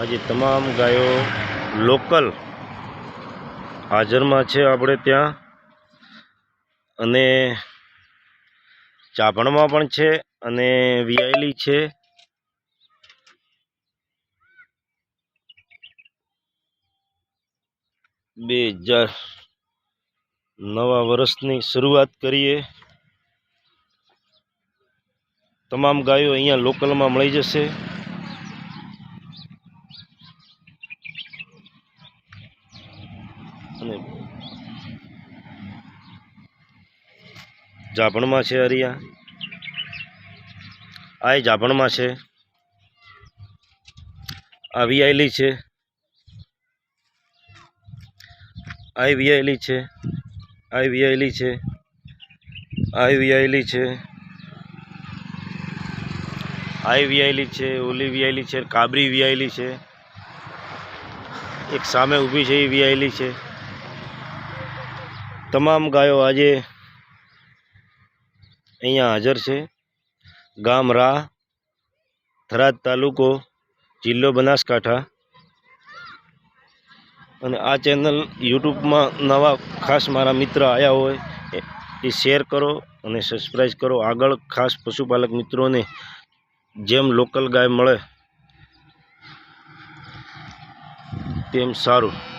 આજે તમામ ગાયો લોકલ હાજરમાં છે આપણે ત્યાં. અને ચાપણમાં પણ છે અને વિયાયેલી છે. બે હજાર નવા વર્ષની શરૂઆત કરીએ. તમામ ગાયો અહીંયા લોકલમાં મળી જશે. અને જાભણમાં છે હરિયા. આ જાભણમાં છે. આ વિયાયેલી છે. આ વિયાયેલી છે. આ વિયાયેલી છે. આ વિયાયેલી છે. આ વિયાયેલી છે, ઓલી વિયાયેલી છે, કાબરી વિયાયેલી છે. એક સામે ઊભી છે, એ વિયાયેલી છે. તમામ ગાયો આજે અહીંયા હાજર છે. ગામ રા થરાદ તાલુકો, જિલ્લો બનાસકાંઠા. અને આ ચેનલ યુટ્યુબમાં નવા ખાસ મારા મિત્ર આવ્યા હોય એ- શેર કરો અને સબસ્ક્રાઈબ કરો. આગળ ખાસ પશુપાલક મિત્રોને જેમ લોકલ ગાય મળે, તેમ સારું.